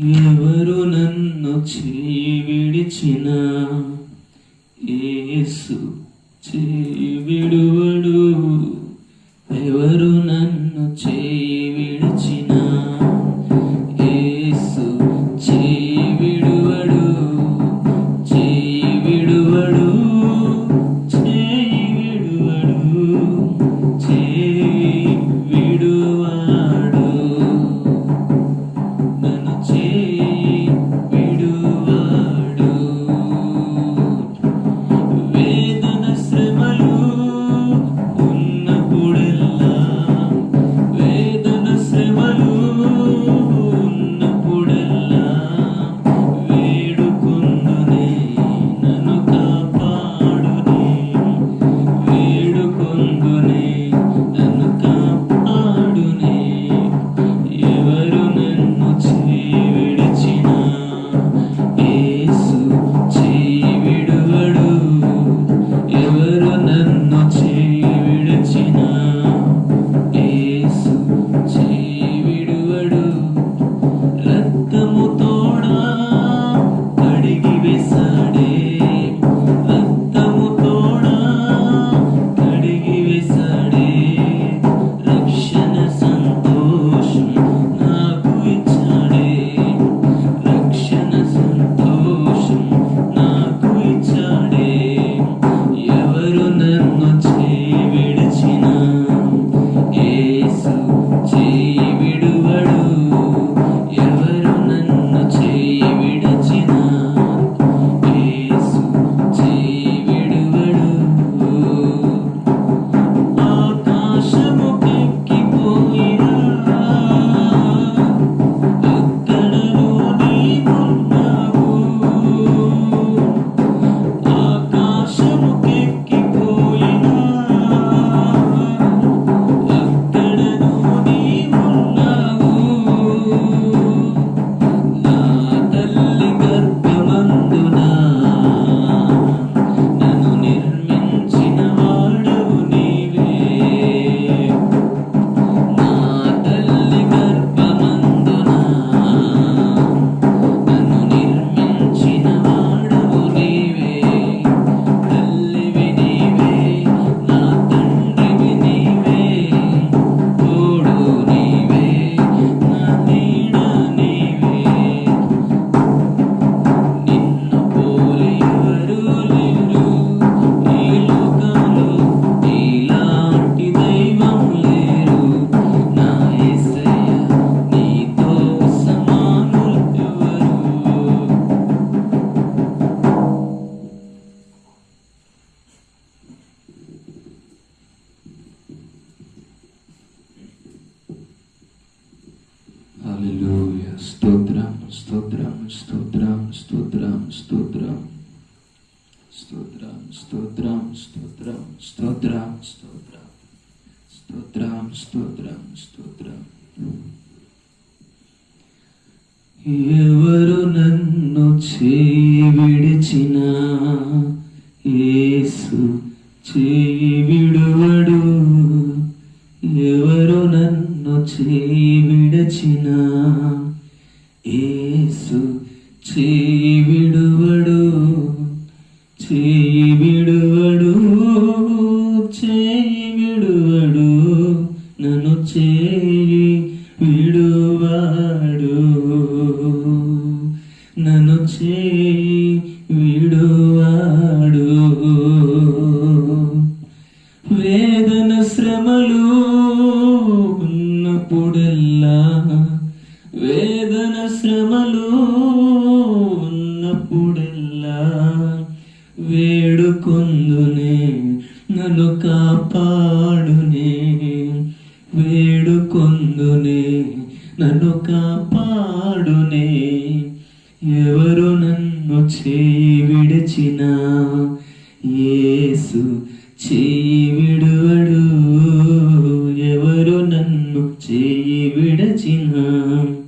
ఎవరు నన్ను విడిచిన ఏసు చేవిడు. స్తోత్ర స్తోత్రం స్తోత్రం స్తోత్రం ఎవరు నన్ను చేయి విడిచిన ఏసు చేయి విడువడు ఎవరు నన్ను చేయి విడిచిన ఏసు చేయి విడువడు చేయి విడువడు వేదన శ్రమలు ఉన్నప్పుడెల్లా వేదన శ్రమలు ఉన్నప్పుడెల్లా వేడుకొందునే నన్ను కాపాడునే. వేడుకొందునే నన్ను కాపాడునే. ఎవరు నన్ను చేయి విడిచిన యేసు చీవిడువడు